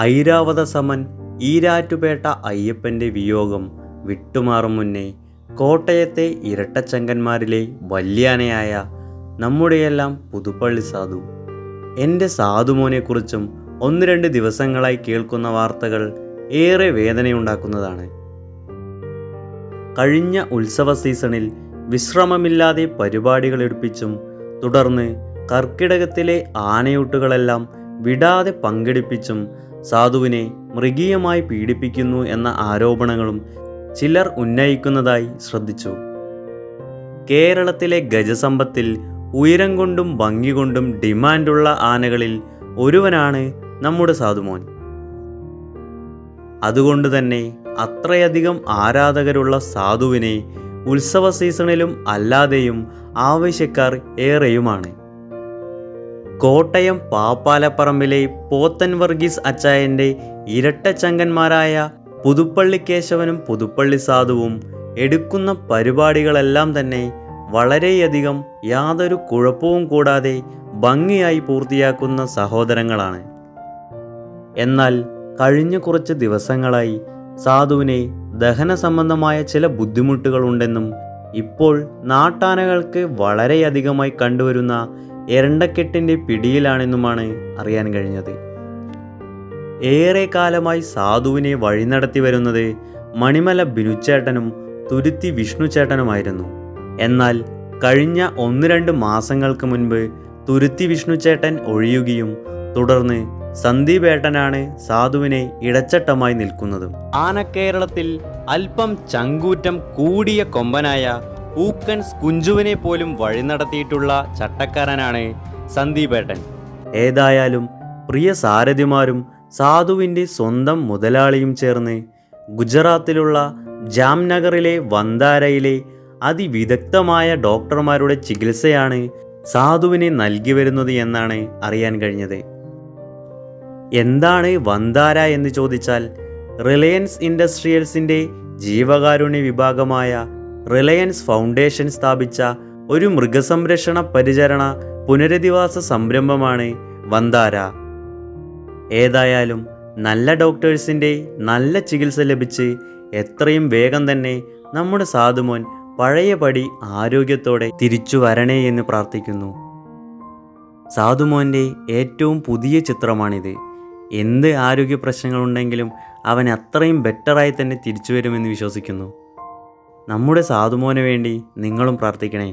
ഐരാവത സമൻ ഈരാറ്റുപേട്ട അയ്യപ്പന്റെ വിയോഗം വിട്ടുമാറും മുന്നേ കോട്ടയത്തെ ഇരട്ടച്ചങ്കന്മാരിലെ വല്യാനയായ നമ്മുടെയെല്ലാം പുതുപ്പള്ളി സാധു. എന്റെ സാധുമോനെക്കുറിച്ചും ഒന്ന് രണ്ട് ദിവസങ്ങളായി കേൾക്കുന്ന വാർത്തകൾ ഏറെ വേദനയുണ്ടാക്കുന്നതാണ്. കഴിഞ്ഞ ഉത്സവ സീസണിൽ വിശ്രമമില്ലാതെ പരിപാടികൾ എടുപ്പിച്ചും തുടർന്ന് കർക്കിടകത്തിലെ ആനയൂട്ടുകളെല്ലാം വിടാതെ പങ്കെടുപ്പിച്ചും സാധുവിനെ മൃഗീയമായി പീഡിപ്പിക്കുന്നു എന്ന ആരോപണങ്ങളും ചിലർ ഉന്നയിക്കുന്നതായി ശ്രദ്ധിച്ചു. കേരളത്തിലെ ഗജസമ്പത്തിൽ ഉയരം കൊണ്ടും ഭംഗി കൊണ്ടും ഡിമാൻഡുള്ള ആനകളിൽ ഒരുവനാണ് നമ്മുടെ സാധുമോൻ. അതുകൊണ്ട് തന്നെ അത്രയധികം ആരാധകരുള്ള സാധുവിനെ ഉത്സവ സീസണിലും അല്ലാതെയും ആവശ്യക്കാർ ഏറെയുമാണ്. കോട്ടയം പാപ്പാലപ്പറമ്പിലെ പോത്തൻ വർഗീസ് അച്ചായന്റെ ഇരട്ടച്ചങ്കന്മാരായ പുതുപ്പള്ളി കേശവനും പുതുപ്പള്ളി സാധുവും എടുക്കുന്ന പരിപാടികളെല്ലാം തന്നെ വളരെയധികം യാതൊരു കുഴപ്പവും കൂടാതെ ഭംഗിയായി പൂർത്തിയാക്കുന്ന സഹോദരങ്ങളാണ്. എന്നാൽ കഴിഞ്ഞ കുറച്ച് ദിവസങ്ങളായി സാധുവിനെ ദഹന സംബന്ധമായ ചില ബുദ്ധിമുട്ടുകളുണ്ടെന്നും ഇപ്പോൾ നാട്ടാനകൾക്ക് വളരെയധികമായി കണ്ടുവരുന്ന എരണ്ടക്കെട്ടിന്റെ പിടിയിലാണെന്നുമാണ് അറിയാൻ കഴിഞ്ഞത്. ഏറെ കാലമായി സാധുവിനെ വഴി നടത്തി വരുന്നത് മണിമല ബിനുച്ചേട്ടനും തുരുത്തി വിഷ്ണുചേട്ടനുമായിരുന്നു. എന്നാൽ കഴിഞ്ഞ ഒന്ന് രണ്ട് മാസങ്ങൾക്ക് മുൻപ് തുരുത്തി വിഷ്ണുചേട്ടൻ ഒഴിയുകയും തുടർന്ന് സന്ദീപേട്ടനാണ് സാധുവിനെ ഇടച്ചട്ടമായി നിൽക്കുന്നത്. ആനക്കേരളത്തിൽ അല്പം ചങ്കൂറ്റം കൂടിയ കൊമ്പനായ ഊക്കൻസ് കുഞ്ചുവിനെ പോലും വഴി നടത്തിയിട്ടുള്ള ചട്ടക്കാരനാണ് സന്ദീപേട്ടൻ ഏതായാലും പ്രിയ സാരഥിമാരും സാധുവിന്റെ സ്വന്തം മുതലാളിയും ചേർന്ന് ഗുജറാത്തിലുള്ള ജാംനഗറിലെ വന്താരയിലെ അതിവിദഗ്ധമായ ഡോക്ടർമാരുടെ ചികിത്സയാണ് സാധുവിനെ നൽകി വരുന്നത് എന്നാണ് അറിയാൻ കഴിഞ്ഞത്. എന്താണ് വന്താര എന്ന് ചോദിച്ചാൽ റിലയൻസ് ഇൻഡസ്ട്രിയൽസിന്റെ ജീവകാരുണ്യ വിഭാഗമായ റിലയൻസ് ഫൗണ്ടേഷൻ സ്ഥാപിച്ച ഒരു മൃഗസംരക്ഷണ പരിചരണ പുനരധിവാസ സംരംഭമാണ് വന്താര. ഏതായാലും നല്ല ഡോക്ടേഴ്സിന്റെ നല്ല ചികിത്സ ലഭിച്ച് എത്രയും വേഗം തന്നെ നമ്മുടെ സാധുമോൻ പഴയപടി ആരോഗ്യത്തോടെ തിരിച്ചു വരണേ എന്ന് പ്രാർത്ഥിക്കുന്നു. സാധുമോന്റെ ഏറ്റവും പുതിയ ചിത്രമാണിത്. എന്ത് ആരോഗ്യ പ്രശ്നങ്ങളുണ്ടെങ്കിലും അവൻ അത്രയും ബെറ്ററായി തന്നെ തിരിച്ചു വരുമെന്ന് വിശ്വസിക്കുന്നു. നമ്മുടെ സാധുമോന് വേണ്ടി നിങ്ങളും പ്രാർത്ഥിക്കണേ.